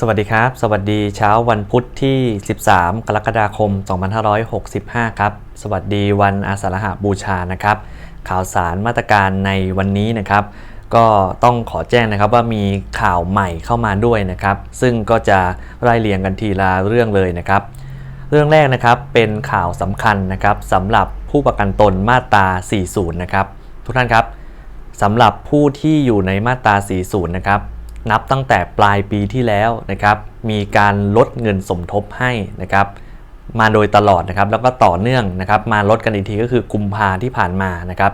สวัสดีครับ สวัสดีเช้าวันพุธที่ 13 กรกฎาคม 2565 ครับ สวัสดีวันอาสาฬหบูชานะครับ ข่าวสารมาตรการในวันนี้นะครับ ก็ต้องขอแจ้งนะครับว่ามีข่าวใหม่เข้ามาด้วยนะครับ ซึ่งก็จะไล่เรียงกันทีละเรื่องเลยนะครับ เรื่องแรกนะครับเป็นข่าวสำคัญนะครับสำหรับผู้ประกันตนมาตรา 40 นะครับ ทุกท่านครับสำหรับผู้ที่อยู่ในมาตรา 40 นะครับ นับตั้งแต่ปลายปีที่แล้วนะครับมีการลดเงินสมทบให้นะครับมาโดยตลอดนะครับแล้วก็ต่อเนื่องนะครับมาลดกันอีกทีก็คือกุมภาที่ผ่านมานะครับ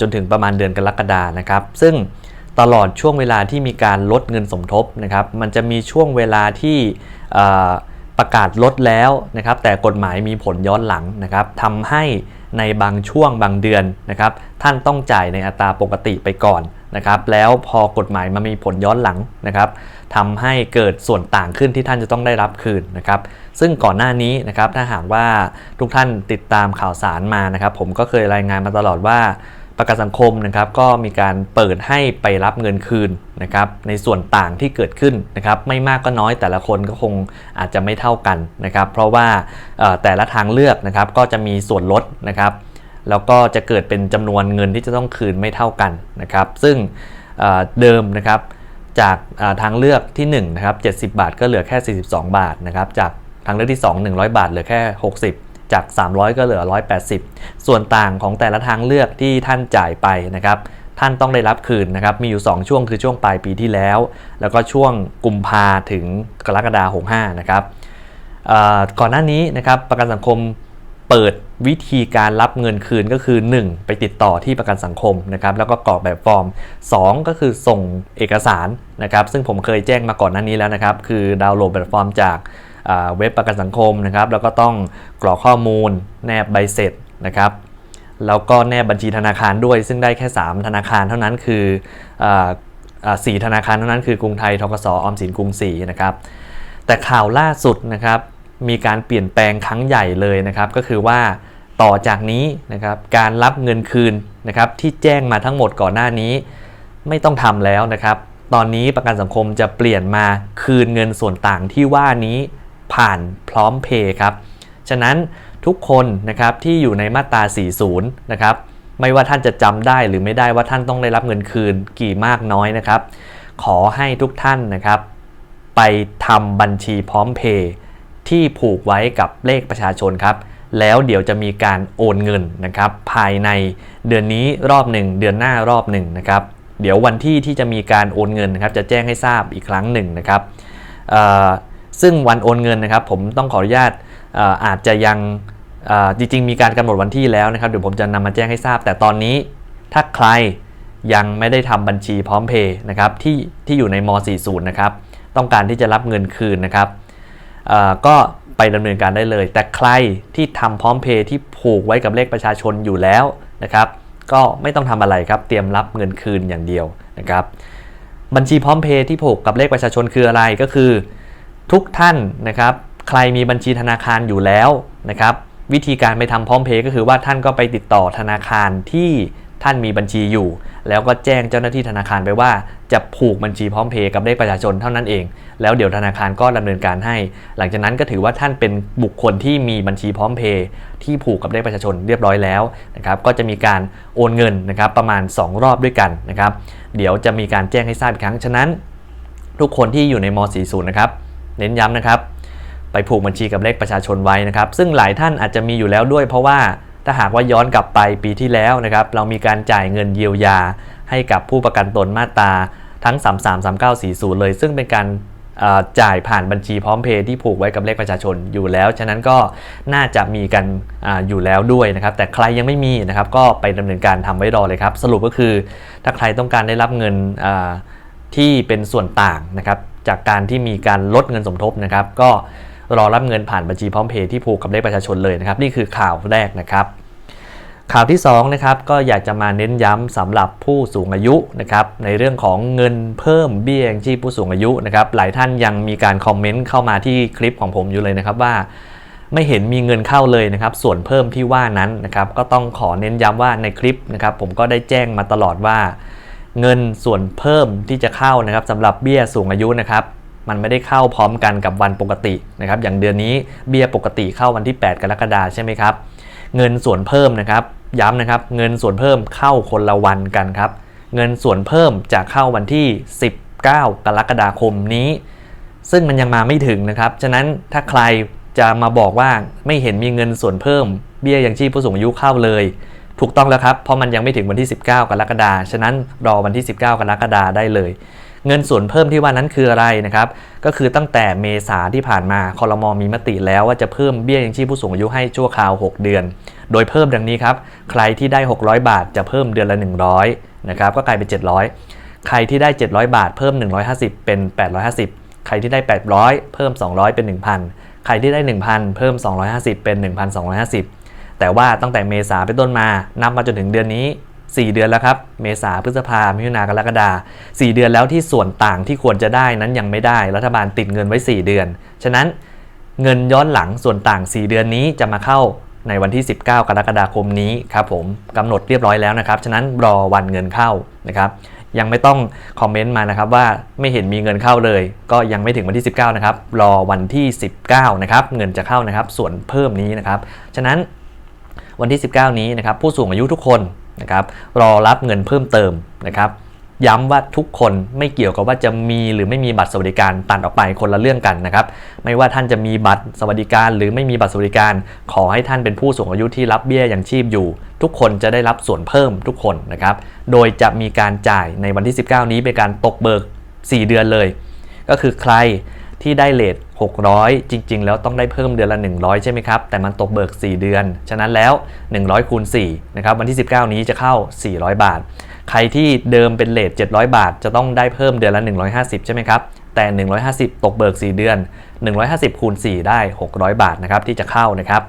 จนถึงประมาณเดือนกรกฎานะครับ ซึ่งตลอดช่วงเวลาที่มีการลดเงินสมทบนะครับ มันจะมีช่วงเวลาที่ประกาศลดแล้วนะครับ แต่กฎหมายมีผลย้อนหลังนะครับทำให้ในบางช่วงบางเดือนนะครับ ท่านต้องจ่ายในอัตราปกติไปก่อน นะครับแล้วพอกฎหมายมามีผลย้อนหลังนะครับทำให้เกิดส่วนต่างขึ้นที่ท่านจะต้องได้รับคืนนะครับซึ่งก่อนหน้านี้นะครับถ้าหากว่าทุกท่านติดตามข่าวสารมานะครับ ผมก็เคยรายงานมาตลอดว่าประกันสังคมนะครับก็มีการเปิดให้ไปรับเงินคืนนะครับในส่วนต่างที่เกิดขึ้นนะครับไม่มากก็น้อยแต่ละคนก็คงอาจจะไม่เท่ากันนะครับเพราะว่าแต่ละทางเลือกนะครับก็จะมีส่วนลดนะครับ แล้วก็จะเกิดเป็นจำนวนเงินที่จะต้องคืนไม่เท่ากันนะครับ ซึ่งเเดิมนะครับจากาทางเลือกที่1นะครับ70 บาทก็เหลือแค่ 42 บาทนะครับ จากทางเลือกที่ 2 100 บาทเหลือแค่ 60 จาก 300 ก็เหลือ 180 ส่วนต่างของแต่ละทางเลือกที่ท่านจ่ายไปนะครับ ท่านต้องได้รับคืนนะครับ มีอยู่ 2 ช่วงคือช่วงปลายปีที่แล้ว แล้วก็ช่วงกุมภาถึงกรกฎาคม65 นะครับก่อนหน้านี้นะครับประกันสังคม เปิดวิธีการรับเงินคืนก็คือ 1. ไปติดต่อที่ประกันสังคมนะครับแล้วก็กรอกแบบฟอร์ม 2 ก็คือส่งเอกสารนะครับซึ่งผมเคยแจ้งมาก่อนหน้านี้แล้วนะครับ คือดาวน์โหลดแบบฟอร์มจากเว็บประกันสังคมนะครับแล้วก็ต้องกรอกข้อมูล แนบใบเสร็จนะครับแล้วก็แนบบัญชีธนาคารด้วย ซึ่งได้แค่ 3 ธนาคารเท่านั้นคือสี่ธนาคารเท่านั้นคือกรุงไทยทกสออมสินกรุงศรีนะครับแต่ข่าวล่าสุดนะครับ มีการเปลี่ยนแปลงครั้งใหญ่เลยนะครับ ก็คือว่าต่อจากนี้นะครับการรับเงินคืนนะครับที่แจ้งมาทั้งหมดก่อนหน้านี้ ไม่ต้องทำแล้วนะครับ ตอนนี้ประกันสังคมจะเปลี่ยนมาคืนเงินส่วนต่างที่ว่านี้ผ่านพร้อมเพย์ครับ ฉะนั้นทุกคนนะครับที่อยู่ในมาตรา 40 นะครับไม่ว่าท่านจะจำได้หรือไม่ได้ว่าท่านต้องได้รับเงินคืนกี่มากน้อยนะครับ ขอให้ทุกท่านนะครับ ไปทำบัญชีพร้อมเพย์ ที่ผูกไว้กับเลขประชาชนครับ แล้วเดี๋ยวจะมีการโอนเงินนะครับ ภายในเดือนนี้รอบหนึ่งเดือนหน้ารอบหนึ่งนะครับ เดี๋ยววันที่ที่จะมีการโอนเงินนะครับ จะแจ้งให้ทราบอีกครั้งหนึ่งนะครับซึ่งวันโอนเงินนะครับ ผมต้องขออนุญาตอออาจจะยังจริงๆ มีการกำหนดวันที่แล้วนะครับเดี๋ยวผมจะนำมาแจ้งให้ทราบ แต่ตอนนี้ถ้าใครยังไม่ได้ทำบัญชีพร้อมเพย์นะครับที่ที่อยู่ในม .40 นะครับต้องการที่จะรับเงินคืนนะครับ ก็ไปดำเนินการได้เลย แต่ใครที่ทำพร้อมเพย์ที่ผูกไว้กับเลขประชาชนอยู่แล้วนะครับ ก็ไม่ต้องทำอะไรครับเตรียมรับเงินคืนอย่างเดียวนะครับ บัญชีพร้อมเพย์ที่ผูกกับเลขประชาชนคืออะไรก็คือ ทุกท่านนะครับ ใครมีบัญชีธนาคารอยู่แล้วนะครับ วิธีการไปทำพร้อมเพย์ก็คือว่าท่านก็ไปติดต่อธนาคารที่ ท่านมีบัญชีอยู่ แล้วก็แจ้งเจ้าหน้าที่ธนาคารไปว่า จะผูกบัญชีพร้อมเพย์กับเลขประชาชนเท่านั้นเอง แล้วเดี๋ยวธนาคารก็ดำเนินการให้ หลังจากนั้นก็ถือว่าท่านเป็นบุคคลที่มีบัญชีพร้อมเพย์ที่ผูกกับเลขประชาชนเรียบร้อยแล้วนะครับก็จะมีการโอนเงินนะครับประมาณ 2 รอบด้วยกันนะครับเดี๋ยวจะมีการแจ้งให้ทราบอีกครั้งฉะนั้น ทุกคนที่อยู่ในม .40 นะครับเน้นย้ำนะครับไปผูกบัญชีกับเลขประชาชนไว้นะครับ ซึ่งหลายท่านอาจจะมีอยู่แล้วด้วยเพราะว่า ถ้าหากว่าย้อนกลับไปปีที่แล้วนะครับ เรามีการจ่ายเงินเยียวยา ให้กับผู้ประกันตนมาตราทั้ง 33 39 40 เลย ซึ่งเป็นการจ่ายผ่านบัญชีพร้อมเพย์ที่ผูกไว้กับเลขประชาชนอยู่แล้ว ฉะนั้นก็น่าจะมีกันออยู่แล้วด้วยนะครับ แต่ใครยังไม่มีนะครับ ก็ไปดำเนินการทำไว้รอเลยครับ สรุปก็คือ ถ้าใครต้องการได้รับเงินที่เป็นส่วนต่างนะครับ จากการที่มีการลดเงินสมทบนะครับ ก็ รอรับเงินผ่านบัญชีพร้อมเพย์ที่ผูกกับเลขประชาชนเลยนะครับ นี่คือข่าวแรกนะครับ ข่าวที่2นะครับก็อยากจะมาเน้นย้ำสำหรับผู้สูงอายุนะครับในเรื่องของเงินเพิ่มเบี้ยยังชีพผู้สูงอายุนะครับหลายท่านยังมีการคอมเมนต์เข้ามาที่คลิปของผมอยู่เลยนะครับว่าไม่เห็นมีเงินเข้าเลยนะครับ ส่วนเพิ่มที่ว่านั้นนะครับ ก็ต้องขอเน้นย้ำว่าในคลิปนะครับ ผมก็ได้แจ้งมาตลอดว่า เงินส่วนเพิ่มที่จะเข้านะครับสำหรับเบี้ยสูงอายุนะครับ มันไม่ได้เข้าพร้อมกันกับวันปกตินะครับอย่างเดือนนี้เบี้ยปกติเข้าวันที่ 8 กรกฎาคมใช่ไหมครับเงินส่วนเพิ่มนะครับย้ำนะครับเงินส่วนเพิ่มเข้าคนละวันกันครับเงินส่วนเพิ่มจะเข้าวันที่ 19 กรกฎาคมนี้ ซึ่งมันยังมาไม่ถึงนะครับฉะนั้นถ้าใครจะมาบอกว่าไม่เห็นมีเงินส่วนเพิ่ม เบี้ยยังชีพผู้สูงอายุเข้าเลย ถูกต้องแล้วครับเพราะมันยังไม่ถึงวันที่ 19 กรกฎาคมฉะนั้นรอวันที่ 19 กรกฎาคมได้เลย เงินส่วนเพิ่มที่ว่านั้นคืออะไรนะครับ ก็คือตั้งแต่เมษาที่ผ่านมาคอรมอมีมติแล้วว่าจะเพิ่มเบี้ยยังชีพผู้สูงอายุให้ชั่วคราว 6 เดือน โดยเพิ่มดังนี้ครับ ใครที่ได้ 600 บาทจะเพิ่มเดือนละ 100นะครับก็กลายเป็น 700 ใครที่ได้ 700 บาทเพิ่ม 150 เป็น 850 ใครที่ได้ 800 เพิ่ม 200 เป็น 1,000 ใครที่ได้ 1,000 เพิ่ม 250 เป็น 1,250 แต่ว่าตั้งแต่เมษาเป็นต้นมานับมาจนถึงเดือนนี้ 4 เดือนแล้วครับ เมษาพฤษภามิถุนากรกฎาคม4เดือนแล้วที่ส่วนต่างที่ควรจะได้นั้นยังไม่ได้ รัฐบาลติดเงินไว้ 4 เดือน ฉะนั้นเงินย้อนหลังส่วนต่าง 4 เดือนนี้จะมาเข้าในวันที่ 19 กรกฎาคมนี้ครับผมกำหนดเรียบร้อยแล้วนะครับ ฉะนั้นรอวันเงินเข้านะครับยังไม่ต้องคอมเมนต์มานะครับว่าไม่เห็นมีเงินเข้าเลย ก็ยังไม่ถึงวันที่ 19 นะครับ รอวันที่ 19 นะครับ เงินจะเข้านะครับ ส่วนเพิ่มนี้นะครับ ฉะนั้นวันที่ 19 นี้นะครับ ผู้สูงอายุทุกคน นะครับรอรับเงินเพิ่มเติมนะครับย้ำว่าทุกคนไม่เกี่ยวกับว่าจะมีหรือไม่มีบัตรสวัสดิการตัดออกไปคนละเรื่องกันนะครับ ไม่ว่าท่านจะมีบัตรสวัสดิการ หรือไม่มีบัตรสวัสดิการ ขอให้ท่านเป็นผู้สูงอายุที่รับเบี้ยยังชีพอยู่ ทุกคนจะได้รับส่วนเพิ่มทุกคนนะครับ โดยจะมีการจ่ายในวันที่ 19 นี้เป็นการตกเบิก 4 เดือนเลย ก็คือใคร ที่ได้เลท600 จริง ๆ แล้วต้องได้เพิ่มเดือนละ 100 ใช่ไหมครับ แต่มันตกเบิก 4 เดือน ฉะนั้นแล้ว 100คูณ4นะครับวันที่ 19 นี้จะเข้า 400 บาท ใครที่เดิมเป็นเลท700 บาท จะต้องได้เพิ่มเดือนละ 150 ใช่ไหมครับ แต่ 150 ตกเบิก 4 เดือน 150คูณ4ได้ 600 บาทนะครับที่จะเข้านะครับ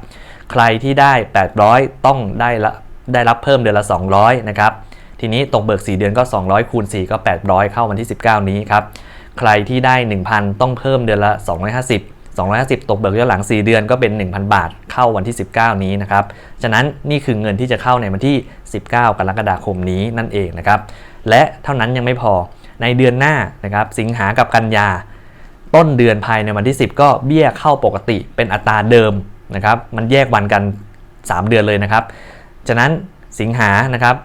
ใครที่ได้ 800 ต้องได้ละได้รับเพิ่มเดือนละ 200 นะครับ ทีนี้ตกเบิก 4 เดือนก็ 200คูณ4ก็ 800 เข้าวันที่ 19 นี้ครับ ใครที่ได้ 1,000 ต้องเพิ่มเดือนละ 250 250 ตกเบิกย้อนหลัง 4 เดือนก็เป็น 1,000 บาทเข้าวันที่ 19 นี้นะครับ ฉะนั้นนี่คือเงินที่จะเข้าในวันที่ 19 กรกฎาคมนี้นั่นเองนะครับ และเท่านั้นยังไม่พอ ในเดือนหน้านะครับ สิงหากับกันยา ต้นเดือนภายในวันที่ 10 ก็เบี้ยเข้าปกติเป็นอัตราเดิมนะครับ มันแยกวันกัน 3 เดือนเลยนะครับ ฉะนั้นสิงหานะครับ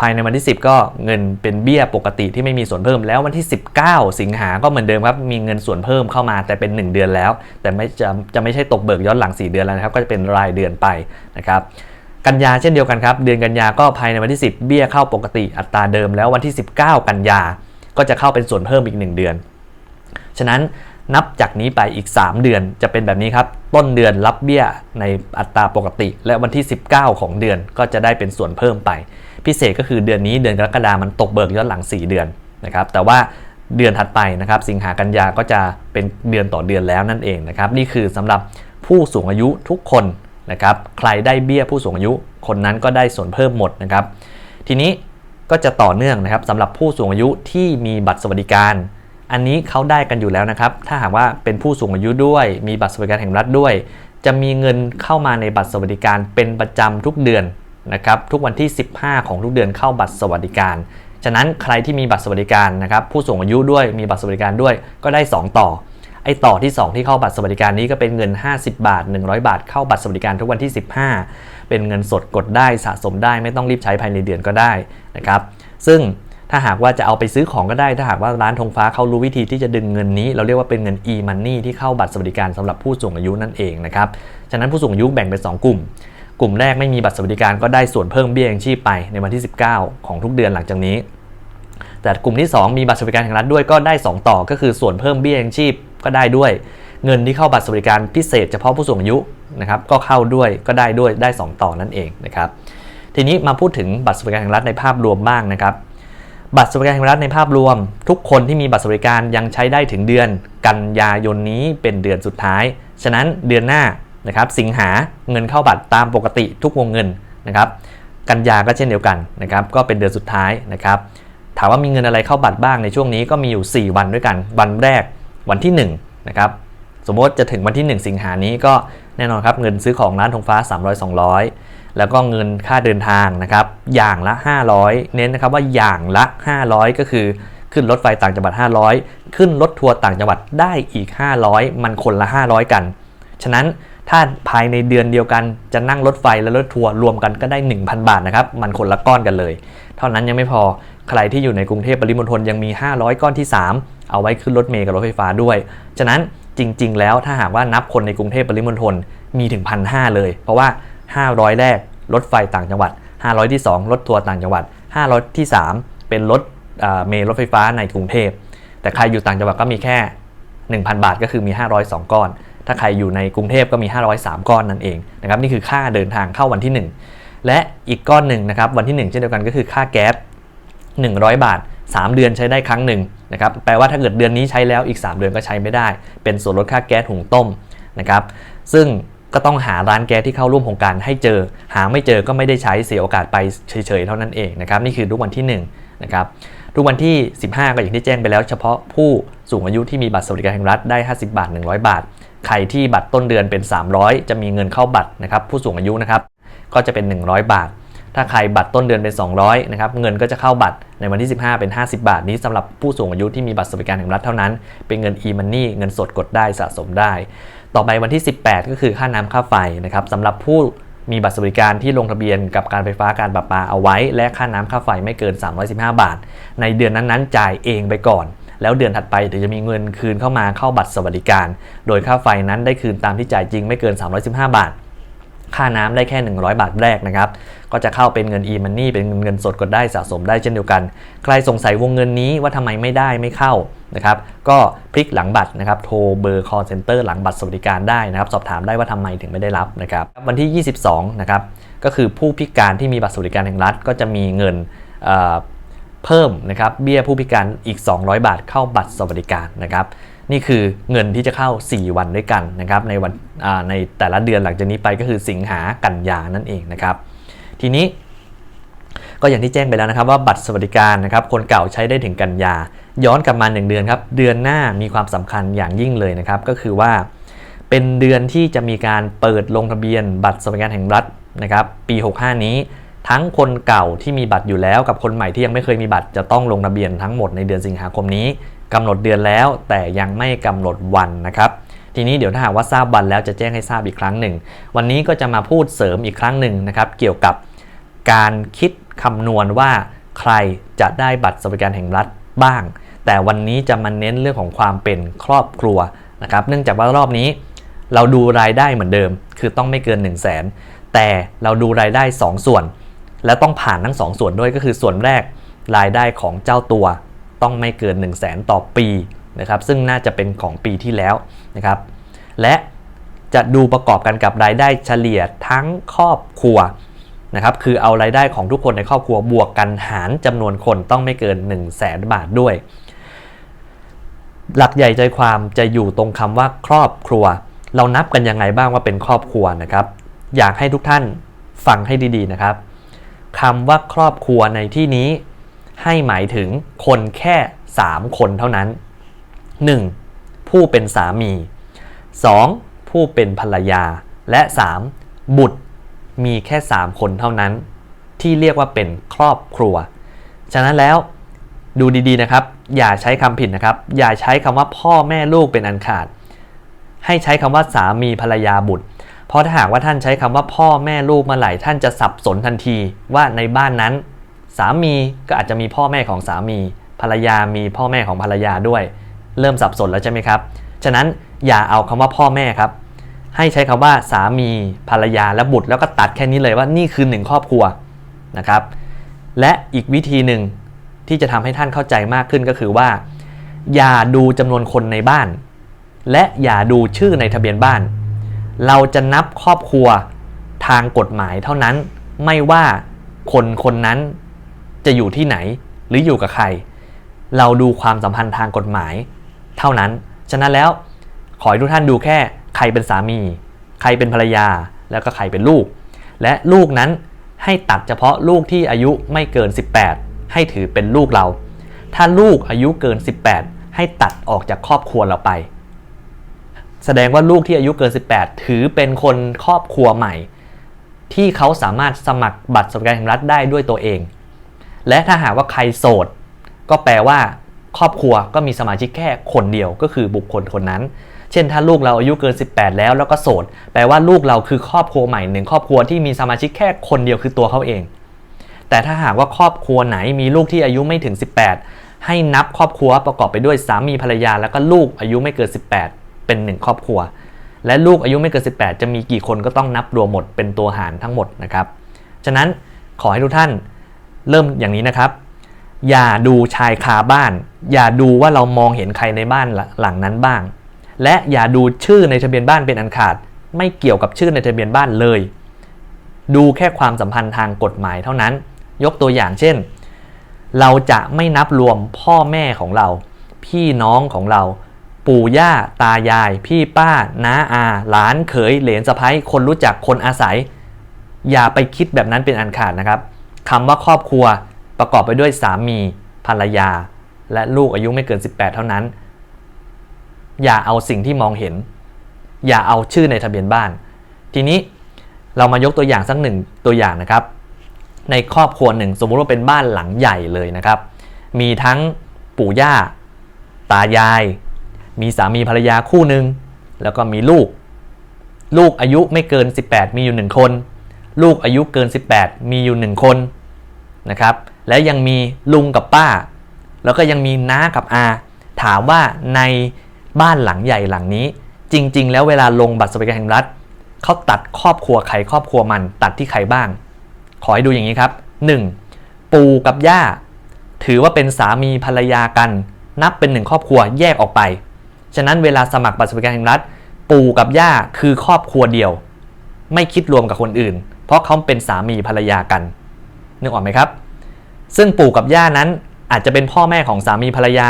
ภายในวันที่ 10 ก็เงินเป็นเบี้ยปกติที่ไม่มีส่วนเพิ่มแล้ววันที่ 19 สิงหาก็เหมือนเดิมครับมีเงินส่วนเพิ่มเข้ามาแต่เป็น 1 เดือนแล้ว แต่ไม่จะจะไม่ใช่ตกเบิกย้อนหลัง 4 เดือนแล้วนะครับก็จะเป็นรายเดือนไปนะครับกันยาเช่นเดียวกันครับ เดือนกันยาก็ภายในวันที่ 10 เบี้ยเข้าปกติอัตราเดิมแล้ววันที่ 19 กันยาก็จะเข้าเป็นส่วนเพิ่มอีก 1 เดือน ฉะนั้นนับจากนี้ไปอีก 3 เดือนจะเป็นแบบนี้ครับ ต้นเดือนรับเบี้ยในอัตราปกติ และวันที่ 19 ของเดือนก็จะได้เป็นส่วนเพิ่มไป พิเศษก็คือเดือนนี้เดือนกรกฎามันตกเบิกย้อนหลัง 4 เดือนนะครับแต่ว่าเดือนถัดไปนะครับสิงหากันยาก็จะเป็นเดือนต่อเดือนแล้วนั่นเองนะครับนี่คือสำหรับผู้สูงอายุทุกคนนะครับใครได้เบี้ยผู้สูงอายุคนนั้นก็ได้ส่วนเพิ่มหมดนะครับทีนี้ก็จะต่อเนื่องนะครับสำหรับผู้สูงอายุที่มีบัตรสวัสดิการ อันนี้เขาได้กันอยู่แล้วนะครับ ถ้าหากว่าเป็นผู้สูงอายุด้วยมีบัตรสวัสดิการแห่งรัฐด้วย จะมีเงินเข้ามาในบัตรสวัสดิการเป็นประจำทุกเดือน นะครับทุกวันที่ 15 ของทุกเดือนเข้าบัตรสวัสดิการ ฉะนั้นใครที่มีบัตรสวัสดิการนะครับผู้สูงอายุด้วยมีบัตรสวัสดิการด้วยก็ได้ 2 ต่อไอ้ต่อที่ 2 ที่เข้าบัตรสวัสดิการนี้ก็เป็นเงิน 50 บาท 100 บาท เข้าบัตรสวัสดิการทุกวันที่ 15 เป็นเงินสดกดได้สะสมได้ไม่ต้องรีบใช้ภายในเดือนก็ได้นะครับซึ่งถ้าหากว่าจะเอาไปซื้อของก็ได้ ถ้าหากว่าร้านธงฟ้าเขารู้วิธีที่จะดึงเงินนี้ เราเรียกว่าเป็นเงิน e-money ที่เข้าบัตรสวัสดิการสำหรับผู้สูงอายุนั่นเองนะครับ ฉะนั้นผู้สูงอายุแบ่งเป็น2กลุ่ม กลุ่มแรกไม่มีบัตรสวัสดิการก็ได้ส่วนเพิ่มเบี้ยยังชีพไปในวันที่ 19 ของทุกเดือนหลังจากนี้ แต่กลุ่มที่ 2 มีบัตรสวัสดิการแห่งรัฐด้วยก็ได้ 2 ต่อก็คือส่วนเพิ่มเบี้ยยังชีพก็ได้ด้วย เงินที่เข้าบัตรสวัสดิการพิเศษเฉพาะผู้สูงอายุนะครับก็เข้าด้วยก็ได้ด้วยได้ 2 ต่อนั่นเองนะครับทีนี้มาพูดถึงบัตรสวัสดิการแห่งรัฐในภาพรวมบ้างนะครับบัตรสวัสดิการแห่งรัฐในภาพรวม ทุกคนที่มีบัตรสวัสดิการยังใช้ได้ถึงเดือน กันยายนนี้เป็นเดือนสุดท้าย ฉะนั้นเดือนหน้า นะครับสิงหาเงินเข้าบัตรตามปกติทุกวงเงินนะครับกันยาก็เช่นเดียวกันนะครับก็เป็นเดือนสุดท้ายนะครับถามว่ามีเงินอะไรเข้าบัตรบ้างในช่วงนี้ก็มีอยู่ 4 วันด้วยกัน วันแรกวันที่1นะครับสมมติจะถึงวันที่ 1 สิงหานี้ก็แน่นอนครับเงินซื้อของร้านธงฟ้า 300 200 แล้วก็เงินค่าเดินทางนะครับอย่างละ 500 เน้นนะครับว่าอย่างละ 500 ก็คือขึ้นรถไฟต่างจังหวัด 500 ขึ้นรถทัวร์ต่างจังหวัดได้อีก 500 มันคนละ 500 กัน ฉะนั้น ถ้าภายในเดือนเดียวกันจะนั่งรถไฟและรถทัวร์รวมกันก็ได้ 1,000 บาทนะครับ มันคนละก้อนกันเลย เท่านั้นยังไม่พอใครที่อยู่ในกรุงเทพปริมณฑลยังมี 500 ก้อนที่ 3 เอาไว้ขึ้นรถเมล์กับรถไฟฟ้าด้วย ฉะนั้นจริง ๆ แล้วถ้าหากว่านับคนในกรุงเทพปริมณฑลมีถึงพันหเลย เพราะว่า 500 แรกรถไฟต่างจังหวัด 500 ที่ 2 รถทัวร์ต่างจังหวัด 500 ที่ 3 เป็นรถเมล์รถไฟฟ้าในกรุงเทพ แต่ใครอยู่ต่างจังหวัดก็มีแค่ 1,000 บาทก็คือมี 502 ก้อน ถ้าใครอยู่ในกรุงเทพก็มี 503 ก้อนนั่นเองนะครับนี่คือค่าเดินทางเข้าวันที่ 1 และอีกก้อนหนึ่งนะครับวันที่ 1 เช่นเดียวกันก็คือค่าแก๊ส100 บาท 3 เดือนใช้ได้ครั้งหนึ่งนะครับแปลว่าถ้าเกิดเดือนนี้ใช้แล้วอีก 3 เดือนก็ใช้ไม่ได้ เป็นส่วนลดค่าแก๊สหุงต้มนะครับซึ่งก็ต้องหาร้านแก๊สที่เข้าร่วมโครงการให้เจอ หาไม่เจอก็ไม่ได้ใช้เสียโอกาสไปเฉยๆเท่านั้นเองนะครับนี่คือทุกวันที่1นะครับทุกวันที่ 15 ก็อย่างที่แจ้งไปแล้ว เฉพาะผู้สูงอายุที่มีบัตรสวัสดิการแห่งรัฐได้ 50 บาท 100 บาท ใครที่บัตรต้นเดือนเป็น 300 จะมีเงินเข้าบัตรนะครับผู้สูงอายุนะครับก็จะเป็น 100 บาท ถ้าใครบัตรต้นเดือนเป็น 200นะครับเงินก็จะเข้าบัตรในวันที่ 15 เป็น 50 บาท นี้สำหรับผู้สูงอายุที่มีบัตรสวัสดิการแห่งรัฐเท่านั้น เป็นเงิน e-money เงินสดกดได้สะสมได้ ต่อไปวันที่ 18 ก็คือค่าน้ำค่าไฟนะครับสำหรับผู้มีบัตรสวัสดิการที่ลงทะเบียนกับการไฟฟ้าการประปาเอาไว้ และค่าน้ำค่าไฟไม่เกิน 315 บาท ในเดือนนั้นๆจ่ายเองไปก่อน แล้วเดือนถัดไปถึงจะมีเงินคืนเข้ามาเข้าบัตรสวัสดิการ โดยค่าไฟนั้นได้คืนตามที่จ่ายจริงไม่เกิน 315 บาท ค่าน้ำได้แค่ 100 บาทแรกนะครับ ก็จะเข้าเป็นเงิน e-money เป็นเงินสดกดได้สะสมได้เช่นเดียวกัน ใครสงสัยวงเงินนี้ว่าทำไมไม่ได้ไม่เข้านะครับ ก็พลิกหลังบัตรนะครับ โทรเบอร์ call center หลังบัตรสวัสดิการได้นะครับ สอบถามได้ว่าทำไมถึงไม่ได้รับนะครับ วันที่ 22 นะครับ ก็คือผู้พิการที่มีบัตรสวัสดิการแห่งรัฐก็จะมีเงิน เพิ่มนะครับเบี้ยผู้พิการอีก 200 บาทเข้าบัตรสวัสดิการนะครับนี่คือเงินที่จะเข้า 4 วันด้วยกันนะครับในวันในแต่ละเดือนหลังจากนี้ไปก็คือสิงหากันยานั่นเองนะครับทีนี้ก็อย่างที่แจ้งไปแล้วนะครับว่าบัตรสวัสดิการนะครับคนเก่าใช้ได้ถึงกันยา ย้อนกลับมา 1 เดือนครับเดือนหน้ามีความสำคัญอย่างยิ่งเลยนะครับก็คือว่าเป็นเดือนที่จะมีการเปิดลงทะเบียนบัตรสวัสดิการแห่งรัฐนะครับปี 65 นี้ ทั้งคนเก่าที่มีบัตรอยู่แล้ว กับคนใหม่ที่ยังไม่เคยมีบัตรจะต้องลงทะเบียนทั้งหมดในเดือนสิงหาคมนี้กำหนดเดือนแล้วแต่ยังไม่กำหนดวันนะครับทีนี้เดี๋ยวถ้าหากว่าทราบวันแล้วจะแจ้งให้ทราบอีกครั้งหนึ่ง วันนี้ก็จะมาพูดเสริมอีกครั้งหนึ่งนะครับ เกี่ยวกับการคิดคำนวณว่าใครจะได้บัตรสวัสดิการแห่งรัฐบ้าง แต่วันนี้จะมาเน้นเรื่องของความเป็นครอบครัวนะครับ เนื่องจากว่ารอบนี้ เราดูรายได้เหมือนเดิม คือต้องไม่เกิน 1 0 0 0 0แสนแต่เราดูรายได้ 2 ส่วน และต้องผ่านทั้ง2ส่วนด้วยก็คือส่วนแรกรายได้ของเจ้าตัวต้องไม่เกิน 1 0 0 0 0แสนต่อปีนะครับซึ่งน่าจะเป็นของปีที่แล้วนะครับและจะดูประกอบกันกับรายได้เฉลี่ยทั้งครอบครัวนะครับคือเอารายได้ของทุกคนในครอบครัวบวกกันหารจำนวนคนต้องไม่เกิน 1 0 0 0 0แสนบาทด้วย หลักใหญ่ใจความจะอยู่ตรงคำว่าครอบครัว เรานับกันยังไงบ้างว่าเป็นครอบครัวนะครับ อยากให้ทุกท่านฟังให้ดีๆนะครับ คำว่าครอบครัวในที่นี้ ให้หมายถึงคนแค่ 3 คนเท่านั้น 1. ผู้เป็นสามี 2. ผู้เป็นภรรยา และ 3. บุตรมีแค่ 3 คนเท่านั้น ที่เรียกว่าเป็นครอบครัว ฉะนั้นแล้วดูดีๆนะครับ อย่าใช้คำผิดนะครับ อย่าใช้คำว่าพ่อแม่ลูกเป็นอันขาด ให้ใช้คำว่าสามีภรรยาบุตร เพราะถ้าหากว่าท่านใช้คำว่าพ่อแม่ลูกเมื่อไหร่ท่านจะสับสนทันทีว่าในบ้านนั้น สามีก็อาจจะมีพ่อแม่ของสามี ภรรยามีพ่อแม่ของภรรยาด้วย เริ่มสับสนแล้วใช่ไหมครับ ฉะนั้นอย่าเอาคำว่าพ่อแม่ครับ ให้ใช้คำว่าสามีภรรยาและบุตรแล้วก็ตัดแค่นี้เลยว่านี่คือหนึ่งครอบครัวนะครับ และอีกวิธีหนึ่งที่จะทำให้ท่านเข้าใจมากขึ้นก็คือว่า อย่าดูจำนวนคนในบ้าน และอย่าดูชื่อในทะเบียนบ้าน เราจะนับครอบครัวทางกฎหมายเท่านั้นไม่ว่าคนคนนั้นจะอยู่ที่ไหนหรืออยู่กับใคร เราดูความสัมพันธ์ทางกฎหมาย เท่านั้น ฉะนั้นแล้วขอให้ทุกท่านดูแค่ใครเป็นสามี ใครเป็นภรรยาแล้วก็ใครเป็นลูก และลูกนั้นให้ตัดเฉพาะลูกที่อายุไม่เกิน 18 ให้ถือเป็นลูกเรา ถ้าลูกอายุเกิน 18 ให้ตัดออกจากครอบครัวเราไป แสดงว่าลูกที่อายุเกิน 18 ถือเป็นคนครอบครัวใหม่ ที่เขาสามารถสมัครบัตรสวัสดิการแห่งรัฐได้ด้วยตัวเอง และถ้าหากว่าใครโสด ก็แปลว่า ครอบครัวก็มีสมาชิกแค่คนเดียวก็คือบุคคลคนนั้น เช่นถ้าลูกเราอายุเกิน 18 แล้วแล้วก็โสด แปลว่าลูกเราคือครอบครัวใหม่หนึ่งครอบครัวที่มีสมาชิกแค่คนเดียวคือตัวเขาเอง แต่ถ้าหากว่าครอบครัวไหนมีลูกที่อายุไม่ถึง 18 ให้นับครอบครัวประกอบไปด้วยสามีภรรยาแล้วก็ลูกอายุไม่เกิน 18 เป็นหนึ่งครอบครัว และลูกอายุไม่เกิน 18 จะมีกี่คนก็ต้องนับรวมหมดเป็นตัวหารทั้งหมดนะครับ ฉะนั้นขอให้ทุกท่านเริ่มอย่างนี้นะครับ อย่าดูชายคาบ้าน อย่าดูว่าเรามองเห็นใครในบ้านหลังนั้นบ้าง และอย่าดูชื่อในทะเบียนบ้านเป็นอันขาด ไม่เกี่ยวกับชื่อในทะเบียนบ้านเลย ดูแค่ความสัมพันธ์ทางกฎหมายเท่านั้น ยกตัวอย่างเช่น เราจะไม่นับรวมพ่อแม่ของเรา พี่น้องของเรา ปู่ย่า ตายาย พี่ป้า น้าอา หลานเขยเหลนสะพ้ยคนรู้จักคนอาศัย อย่าไปคิดแบบนั้นเป็นอันขาดนะครับคำว่าครอบครัวประกอบไปด้วยสามีภรรยา และลูกอายุไม่เกิน 18 เท่านั้น อย่าเอาสิ่งที่มองเห็น อย่าเอาชื่อในทะเบียนบ้าน ทีนี้เรามายกตัวอย่างสักหนึ่งตัวอย่างนะครับ ในครอบครัวหนึ่งสมมุติว่าเป็นบ้านหลังใหญ่เลยนะครับ มีทั้งปู่ย่า ตายาย มีสามีภรรยาคู่หนึ่งแล้วก็มีลูก ลูกอายุไม่เกิน 18 มีอยู่ 1 คน ลูกอายุเกิน 18 มีอยู่ 1 คนนะครับและยังมีลุงกับป้า แล้วก็ยังมีน้ากับอาถามว่าในบ้านหลังใหญ่หลังนี้ จริง ๆ แล้วเวลาลงบัตรสวัสดิการแห่งรัฐเขาตัดครอบครัวใครครอบครัวมัน ตัดที่ใครบ้าง ขอให้ดูอย่างนี้ครับ 1. ปู่กับย่า ถือว่าเป็นสามีภรรยากัน นับเป็นหนึ่งครอบครัวแยกออกไป ฉะนั้นเวลาสมัครบัตรสวัสดิการแห่งรัฐ ปู่กับย่าคือครอบครัวเดียว ไม่คิดรวมกับคนอื่น เพราะเขาเป็นสามีภรรยากันนึกออกไหมครับ ซึ่งปู่กับย่านั้นอาจจะเป็นพ่อแม่ของสามีภรรยา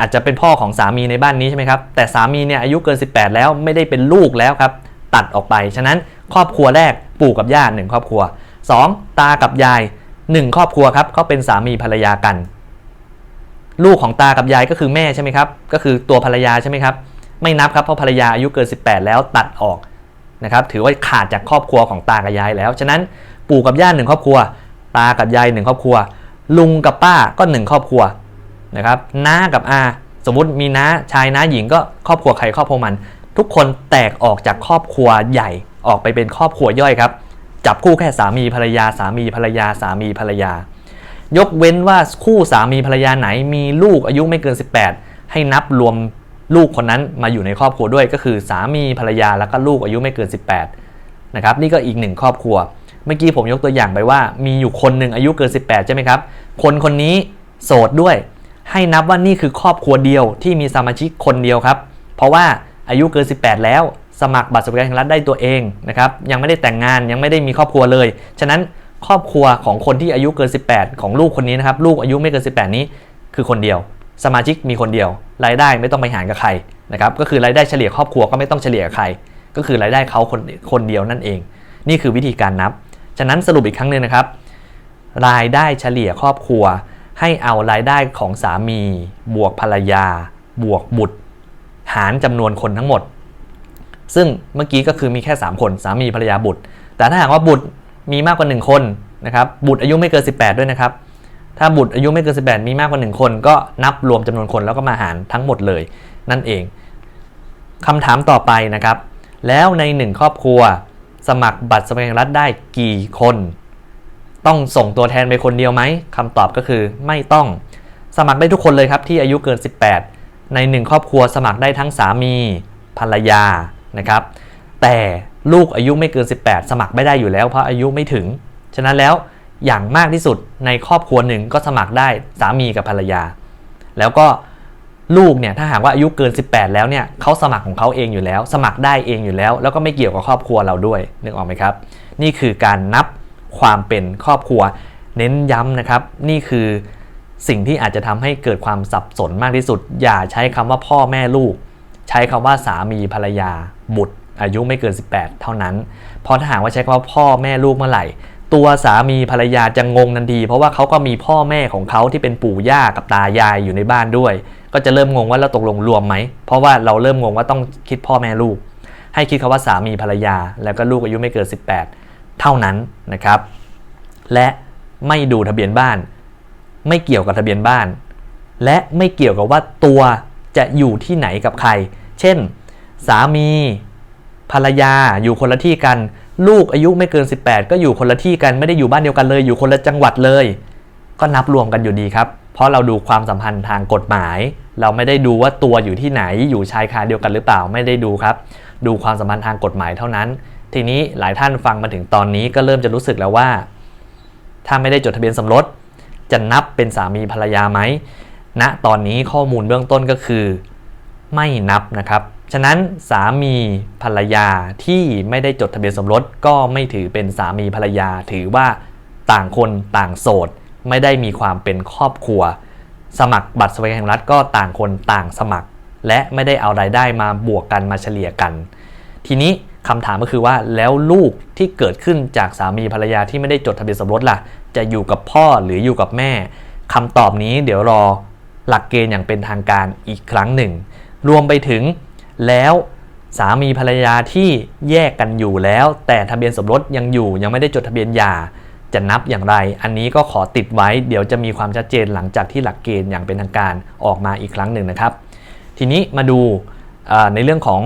อาจจะเป็นพ่อของสามีในบ้านนี้ใช่ไหมครับ แต่สามีเนี่ยอายุเกิน 18 แล้วไม่ได้เป็นลูกแล้วครับ ตัดออกไป ฉะนั้นครอบครัวแรกปู่กับย่าหนึ่งครอบครัว 2. ตากับยาย 1 ครอบครัวครับเขาเป็นสามีภรรยากัน ลูกของตากับยายก็คือแม่ใช่ไหมครับ ก็คือตัวภรรยาใช่ไหมครับ ไม่นับครับเพราะภรรยาอายุเกิน 18 แล้วตัดออกนะครับ ถือว่าขาดจากครอบครัวของตากับยายแล้ว ฉะนั้นปู่กับย่าหนึ่งครอบครัว ตากับยายหนึ่งครอบครัว ลุงกับป้าก็หนึ่งครอบครัวนะครับน้ากับอาสมมติมีน้าชายน้าหญิงก็ครอบครัวใครครอบครัวมัน ทุกคนแตกออกจากครอบครัวใหญ่ออกไปเป็นครอบครัวย่อยครับ จับคู่แค่สามีภรรยาสามีภรรยาสามีภรรยา ยกเว้นว่าคู่สามีภรรยาไหนมีลูกอายุไม่เกิน 18 ให้นับรวมลูกคนนั้นมาอยู่ในครอบครัวด้วยก็คือสามีภรรยาแล้วก็ลูกอายุไม่เกิน 18นะครับนี่ก็อีกหนึ่งครอบครัว เมื่อกี้ผมยกตัวอย่างไปว่า มีอยู่คนหนึ่งอายุเกิน 18 ใช่ไหมครับ คนคนนี้โสดด้วย ให้นับว่านี่คือครอบครัวเดียวที่มีสมาชิกคนเดียวครับ เพราะว่าอายุเกิน 18 แล้วสมัครบัตรสวัสดิการแห่งรัฐได้ตัวเองนะครับยังไม่ได้แต่งงานยังไม่ได้มีครอบครัวเลย ฉะนั้น ครอบครัวของคนที่อายุเกิน 18 ของลูกคนนี้นะครับ ลูกอายุไม่เกิน 18 นี้คือคนเดียว สมาชิกมีคนเดียว รายได้ไม่ต้องไปหารกับใครนะครับ ก็คือรายได้เฉลี่ยครอบครัวก็ไม่ต้องเฉลี่ยกับใคร ก็คือรายได้เขาคนคนเดียวนั่นเอง นี่คือวิธีการนับ ฉะนั้นสรุปอีกครั้งหนึ่งนะครับ รายได้เฉลี่ยครอบครัว ให้เอารายได้ของสามี บวกภรรยา บวกบุตร หารจำนวนคนทั้งหมด ซึ่งเมื่อกี้ก็คือมีแค่ 3 คนสามีภรรยาบุตร แต่ถ้าหากว่าบุตร มีมากกว่า 1 คนนะครับบุตรอายุไม่เกิน 18 ด้วยนะครับ ถ้าบุตรอายุไม่เกิน 18 มีมากกว่า 1 คน ก็นับรวมจำนวนคนแล้วก็มาหารทั้งหมดเลยนั่นเองคำถามต่อไปนะครับ แล้วใน 1 ครอบครัว สมัครบัตรสวัสดิการรัฐได้กี่คน ต้องส่งตัวแทนไปคนเดียวไหมคำตอบก็คือไม่ต้องสมัครได้ทุกคนเลยครับที่อายุเกิน 18 ใน 1 ครอบครัวสมัครได้ทั้งสามีภรรยานะครับ แต่ ลูกอายุไม่เกิน 18 สมัครไม่ได้อยู่แล้ว เพราะอายุไม่ถึง ฉะนั้นแล้วอย่างมากที่สุดในครอบครัวหนึ่งก็สมัครได้สามีกับภรรยา แล้วก็ลูกเนี่ยถ้าหากว่าอายุเกิน 18 แล้วเนี่ยเขาสมัครของเขาเองอยู่แล้ว สมัครได้เองอยู่แล้ว แล้วก็ไม่เกี่ยวกับครอบครัวเราด้วยนึกออกไหมครับ นี่คือการนับความเป็นครอบครัว เน้นย้ำนะครับ นี่คือสิ่งที่อาจจะทำให้เกิดความสับสนมากที่สุด อย่าใช้คำว่าพ่อแม่ลูก ใช้คำว่าสามีภรรยา บุตร อายุไม่เกิน 18 เท่านั้น เพราะถ้าหากว่าใช้คำว่าพ่อแม่ลูกเมื่อไหร่ ตัวสามีภรรยาจะงงทันที เพราะว่าเขาก็มีพ่อแม่ของเขาที่เป็นปู่ย่ากับตายายอยู่ในบ้านด้วย ก็จะเริ่มงงว่าเราตกลงรวมไหม เพราะว่าเราเริ่มงงว่าต้องคิดพ่อแม่ลูก ให้คิดคำว่าสามีภรรยา แล้วก็ลูกอายุไม่เกิน 18 เท่านั้นนะครับ และไม่ดูทะเบียนบ้าน ไม่เกี่ยวกับทะเบียนบ้าน และไม่เกี่ยวกับว่าตัวจะอยู่ที่ไหนกับใคร เช่น สามี ภรรยาอยู่คนละที่กัน ลูกอายุไม่เกิน 18 ก็อยู่คนละที่กันไม่ได้อยู่บ้านเดียวกันเลย อยู่คนละจังหวัดเลย ก็นับรวมกันอยู่ดีครับ เพราะเราดูความสัมพันธ์ทางกฎหมาย เราไม่ได้ดูว่าตัวอยู่ที่ไหนอยู่ชายคาเดียวกันหรือเปล่าไม่ได้ดูครับ ดูความสัมพันธ์ทางกฎหมายเท่านั้น ทีนี้หลายท่านฟังมาถึงตอนนี้ก็เริ่มจะรู้สึกแล้วว่า ถ้าไม่ได้จดทะเบียนสมรสจะนับเป็นสามีภรรยาไหมณตอนนี้ข้อมูลเบื้องต้นก็คือ ไม่นับนะครับ ฉะนั้นสามีภรรยาที่ไม่ได้จดทะเบียนสมรสก็ไม่ถือเป็นสามีภรรยา ถือว่าต่างคนต่างโสด ไม่ได้มีความเป็นครอบครัว สมัครบัตรสวัสดิการแห่งรัฐก็ต่างคนต่างสมัคร และไม่ได้เอารายได้มาบวกกันมาเฉลี่ยกัน ทีนี้คำถามก็คือว่าแล้วลูกที่เกิดขึ้นจากสามีภรรยาที่ไม่ได้จดทะเบียนสมรสล่ะ จะอยู่กับพ่อหรืออยู่กับแม่คำตอบนี้เดี๋ยวรอหลักเกณฑ์อย่างเป็นทางการอีกครั้งหนึ่ง รวมไปถึงแล้วสามีภรรยาที่แยกกันอยู่แล้ว แต่ทะเบียนสมรสยังอยู่ยังไม่ได้จดทะเบียนหย่าจะนับอย่างไร อันนี้ก็ขอติดไว้ เดี๋ยวจะมีความชัดเจนหลังจากที่หลักเกณฑ์อย่างเป็นทางการออกมาอีกครั้งหนึ่งนะครับ ทีนี้มาดูในเรื่องของ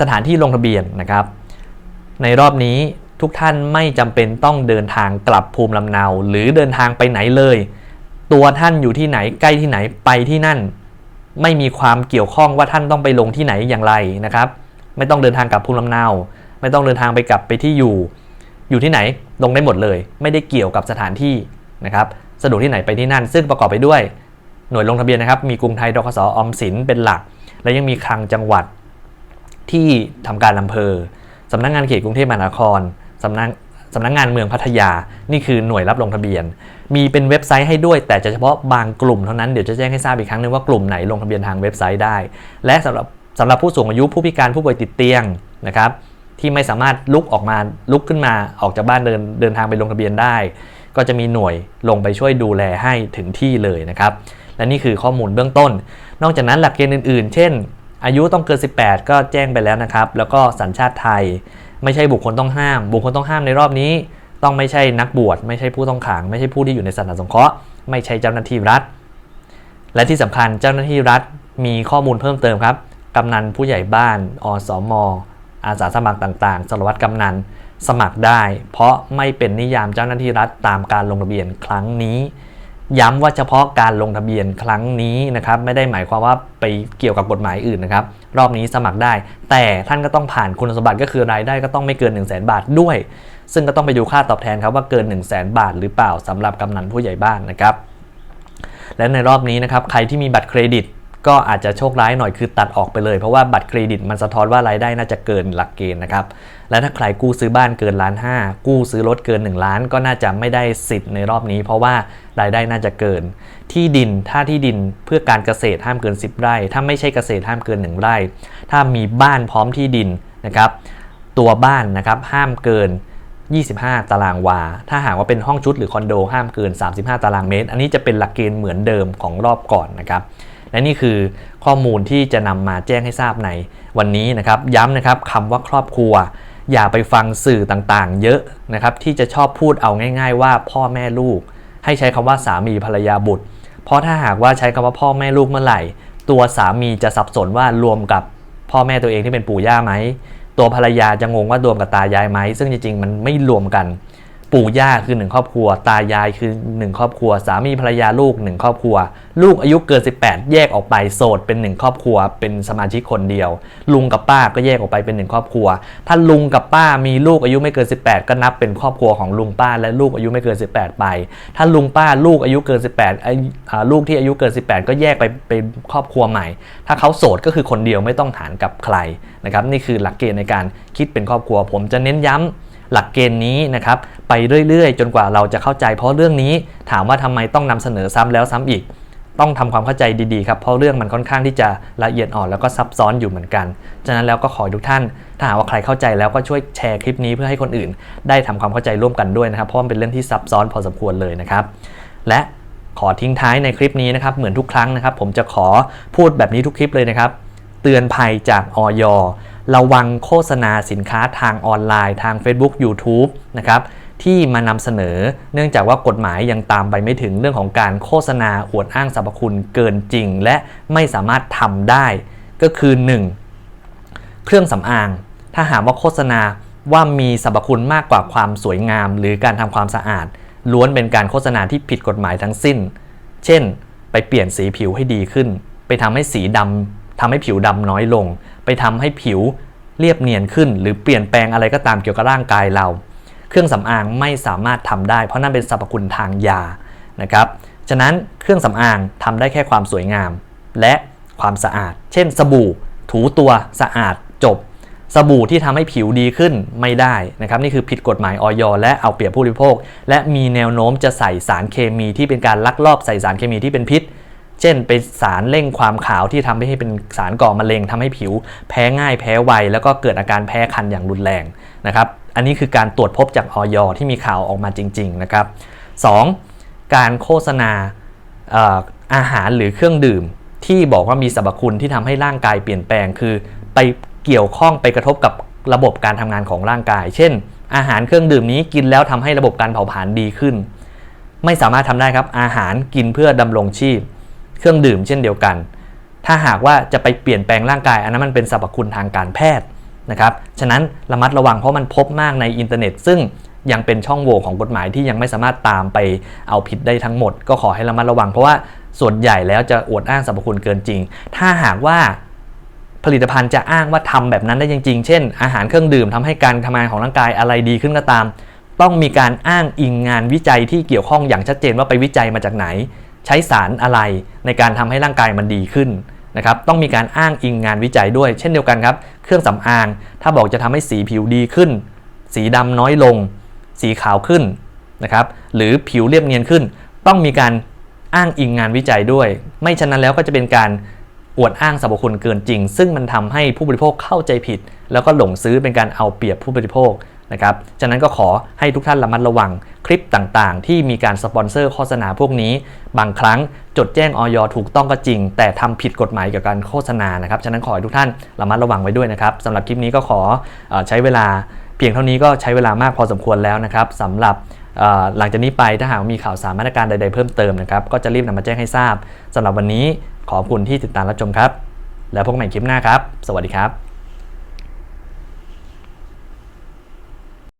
สถานที่ลงทะเบียนนะครับ ในรอบนี้ทุกท่านไม่จำเป็นต้องเดินทางกลับภูมิลำเนา หรือเดินทางไปไหนเลย ตัวท่านอยู่ที่ไหนใกล้ที่ไหนไปที่นั่น ไม่มีความเกี่ยวข้องว่าท่านต้องไปลงที่ไหนอย่างไรนะครับ ไม่ต้องเดินทางกลับภูมิลำเนา ไม่ต้องเดินทางไปกลับไปที่อยู่ อยู่ที่ไหนลงได้หมดเลย ไม่ได้เกี่ยวกับสถานที่นะครับสะดวกที่ไหนไปที่นั่น ซึ่งประกอบไปด้วย หน่วยลงทะเบียนนะครับมีกรุงไทยดคสออมสินเป็นหลัก และยังมีคลังจังหวัดที่ทำการอำเภอสำนักงงานเขตกรุงเทพมหานครสำนัก สำนักงงานเมืองพัทยา นี่คือหน่วยรับลงทะเบียน มีเป็นเว็บไซต์ให้ด้วย แต่จะเฉพาะบางกลุ่มเท่านั้นเดี๋ยวจะแจ้งให้ทราบอีกครั้งนึงว่ากลุ่มไหนลงทะเบียนทางเว็บไซต์ได้ และสำหรับสำหรับผู้สูงอายุผู้พิการผู้ป่วยติดเตียงนะครับที่ไม่สามารถลุกออกมาลุกขึ้นมาออกจากบ้านเดินเดินทางไปลงทะเบียนได้ ก็จะมีหน่วยลงไปช่วยดูแลให้ถึงที่เลยนะครับ และนี่คือข้อมูลเบื้องต้น นอกจากนั้นหลักเกณฑ์อื่น ๆ เช่น อายุต้องเกิน 18 ก็แจ้งไปแล้วนะครับ แล้วก็สัญชาติไทย ไม่ใช่บุคคลต้องห้าม บุคคลต้องห้ามในรอบนี้ ต้องไม่ใช่นักบวชไม่ใช่ผู้ต้องขัง ไม่ใช่ผู้ที่อยู่ในสถานสงเคราะห์ไม่ใช่เจ้าหน้าที่รัฐ และที่สำคัญเจ้าหน้าที่รัฐมีข้อมูลเพิ่มเติมครับกำนันผู้ใหญ่บ้านอสมอาสาสมัครต่างๆสารวัตรกำนันสมัครได้ เพราะไม่เป็นนิยามเจ้าหน้าที่รัฐตามการลงทะเบียนครั้งนี้ ย้ำว่าเฉพาะการลงทะเบียนครั้งนี้นะครับ ไม่ได้หมายความว่าไปเกี่ยวกับกฎหมายอื่นนะครับ รอบนี้สมัครได้ แต่ท่านก็ต้องผ่านคุณสมบัติก็คือรายได้ก็ต้องไม่เกิน 1 0 0 0 0แบาทด้วย ซึ่งก็ต้องไปดูค่าตอบแทนครับว่าเกิน 1 0 0 0 0แบาทหรือเปล่าสำหรับกำนันผู้ใหญ่บ้านนะครับและในรอบนี้นะครับใครที่มีบัตรเครดิตก็อาจจะโชคร้ายหน่อยคือตัดออกไปเลยเพราะว่าบัตรเครดิตมันสะท้อนว่ารายได้น่าจะเกินหลักเกณฑ์นะครับ และถ้าใครกู้ซื้อบ้านเกินล้านห้ากู้ซื้อรถเกิน 1 ล้าน ก็น่าจะไม่ได้สิทธิ์ในรอบนี้ เพราะว่ารายได้น่าจะเกิน ที่ดินถ้าที่ดินเพื่อการเกษตรห้ามเกิน 10 ไร่ ถ้าไม่ใช่เกษตรห้ามเกิน 1 ไร่ ถ้ามีบ้านพร้อมที่ดินนะครับตัวบ้านนะครับห้ามเกิน 25 ตารางวา ถ้าหากว่าเป็นห้องชุดหรือคอนโดห้ามเกิน 35 ตารางเมตร อันนี้จะเป็นหลักเกณฑ์เหมือนเดิมของรอบก่อนนะครับและนี่คือข้อมูลที่จะนำมาแจ้งให้ทราบในวันนี้นะครับ ย้ำนะครับคำว่าครอบครัว อย่าไปฟังสื่อต่างๆ เยอะนะครับที่จะชอบพูดเอาง่าย ๆ ว่าพ่อแม่ลูก ให้ใช้คำว่าสามีภรรยาบุตร เพราะถ้าหากว่าใช้คำว่าพ่อแม่ลูกเมื่อไหร่ ตัวสามีจะสับสนว่ารวมกับพ่อแม่ตัวเองที่เป็นปู่ย่าไหมตัวภรรยาจะงงว่า รวมกับตายายไหมซึ่งจริงๆมันไม่รวมกัน ปู่ย่าคือหนึ่งครอบครัว ตายายคือหนึ่งครอบครัว สามีภรรยาลูกหนึ่งครอบครัว ลูกอายุเกิน 18 แยกออกไปโสดเป็นหนึ่งครอบครัว เป็นสมาชิกคนเดียว ลุงกับป้าก็แยกออกไปเป็นหนึ่งครอบครัว ถ้าลุงกับป้ามีลูกอายุไม่เกิน 18 ก็นับเป็นครอบครัวของลุงป้าและลูกอายุไม่เกิน 18 ไป ถ้าลุงป้าลูกอายุเกิน 18 ลูกที่อายุเกิน 18 ก็แยกไปเป็นครอบครัวใหม่ ถ้าเขาโสดก็คือคนเดียวไม่ต้องหารกับใครนะครับนี่คือหลักเกณฑ์ในการคิดเป็นครอบครัว ผมจะเน้นย้ำหลักเกณฑ์นี้นะครับ ไปเรื่อยๆ จนกว่าเราจะเข้าใจ เพราะเรื่องนี้ถามว่าทำไมต้องนำเสนอซ้ำแล้วซ้ำอีก ต้องทำความเข้าใจดีๆครับเพราะเรื่องมันค่อนข้างที่จะละเอียดอ่อนแล้วก็ซับซ้อนอยู่เหมือนกันฉะนั้นแล้วก็ขอทุกท่าน ถ้าหากว่าใครเข้าใจแล้วก็ช่วยแชร์คลิปนี้เพื่อให้คนอื่น ได้ทำความเข้าใจร่วมกันด้วยนะครับเพราะมันเป็นเรื่องที่ซับซ้อนพอสมควรเลยนะครับ และขอทิ้งท้ายในคลิปนี้นะครับเหมือนทุกครั้งนะครับ ผมจะขอพูดแบบนี้ทุกคลิปเลยนะครับ เตือนภัยจากออยระวังโฆษณาสินค้าทางออนไลน์ ทาง Facebook YouTube นะครับ ที่มานำเสนอ เนื่องจากว่ากฎหมายยังตามไปไม่ถึงเรื่องของการโฆษณาอวดอ้างสรรพคุณเกินจริง และไม่สามารถทำได้ ก็คือ 1. เครื่องสำอาง ถ้าหากว่าโฆษณาว่ามีสรรพคุณมากกว่าความสวยงาม หรือการทำความสะอาด ล้วนเป็นการโฆษณาที่ผิดกฎหมายทั้งสิ้น เช่น ไปเปลี่ยนสีผิวให้ดีขึ้น ไปทำให้สีดำทำให้ผิวดำน้อยลง ไปทำให้ผิวเรียบเนียนขึ้น หรือเปลี่ยนแปลงอะไรก็ตามเกี่ยวกับร่างกายเรา เครื่องสำอางไม่สามารถทำได้ เพราะนั่นเป็นสรรพคุณทางยานะครับฉะนั้นเครื่องสำอางทำได้แค่ความสวยงาม และความสะอาด เช่น สบู่ ถูตัวสะอาดจบ สบู่ที่ทำให้ผิวดีขึ้นไม่ได้นะครับนี่คือผิดกฎหมายออยและเอาเปรียบผู้บริโภค และมีแนวโน้มจะใส่สารเคมีที่เป็นการลักลอบใส่สารเคมีที่เป็นพิษเช่นเป็นสารเร่งความขาวที่ทำให้เป็นสารก่อมะเร็งทำให้ผิว แพ้ง่ายแพ้ไว แล้วก็เกิดอาการแพ้คันอย่างรุนแรงนะครับ อันนี้คือการตรวจพบจากออยที่มีข่าวออกมาจริง ๆ นะครับ 2. การโฆษณาเอ่ออาหารหรือเครื่องดื่ม ที่บอกว่ามีสรรพคุณที่ทำให้ร่างกายเปลี่ยนแปลง คือ ไปเกี่ยวข้องไปกระทบกับระบบการทำงานของร่างกาย เช่น อาหารเครื่องดื่มนี้กินแล้วทำให้ระบบการเผาผลาญดีขึ้น ไม่สามารถทำได้ครับ อาหารกินเพื่อดำรงชีพ เครื่องดื่มเช่นเดียวกัน ถ้าหากว่าจะไปเปลี่ยนแปลงร่างกาย อันนั้นมันเป็นสรรพคุณทางการแพทย์ นะครับ ฉะนั้นระมัดระวังเพราะมันพบมากในอินเทอร์เน็ต ซึ่งยังเป็นช่องโหว่ของกฎหมายที่ยังไม่สามารถตามไปเอาผิดได้ทั้งหมด ก็ขอให้ระมัดระวังเพราะว่าส่วนใหญ่แล้วจะอวดอ้างสรรพคุณเกินจริง ถ้าหากว่าผลิตภัณฑ์จะอ้างว่าทำแบบนั้นได้จริง ๆ เช่น อาหารเครื่องดื่มทำให้การทำงานของร่างกายอะไรดีขึ้นก็ตาม ต้องมีการอ้างอิงงานวิจัยที่เกี่ยวข้องอย่างชัดเจนว่าไปวิจัยมาจากไหน ใช้สารอะไรในการทำให้ร่างกายมันดีขึ้น นะครับต้องมีการอ้างอิงงานวิจัยด้วย เช่นเดียวกันครับ เครื่องสำอาง ถ้าบอกจะทำให้สีผิวดีขึ้น สีดำน้อยลง สีขาวขึ้นนะครับหรือผิวเรียบเนียนขึ้น ต้องมีการอ้างอิงงานวิจัยด้วย ไม่ฉะนั้นแล้วก็จะเป็นการอวดอ้างสรรพคุณเกินจริง ซึ่งมันทำให้ผู้บริโภคเข้าใจผิด แล้วก็หลงซื้อเป็นการเอาเปรียบผู้บริโภค นะครับฉะนั้นก็ขอให้ทุกท่านระมัดระวังคลิปต่างๆ ที่มีการสปอนเซอร์โฆษณาพวกนี้ บางครั้งจดแจ้งออยถูกต้องก็จริง แต่ทำผิดกฎหมายเกี่ยวกับการโฆษณานะครับฉะนั้นขอให้ทุกท่านระมัดระวังไว้ด้วยนะครับสำหรับคลิปนี้ก็ขออใช้เวลาเพียงเท่านี้ก็ใช้เวลามากพอสมควรแล้วนะครับสำหรับหลังจากนี้ไปถ้าหากมีข่าวสารมาตรการใดๆเพิ่มเติมนะครับก็จะรีบนำมาแจ้งให้ทราบสำหรับวันนี้ขอบคุณที่ติดตามรับชมครับ แล้วพบกันใหม่คลิปหน้าครับ สวัสดีครับ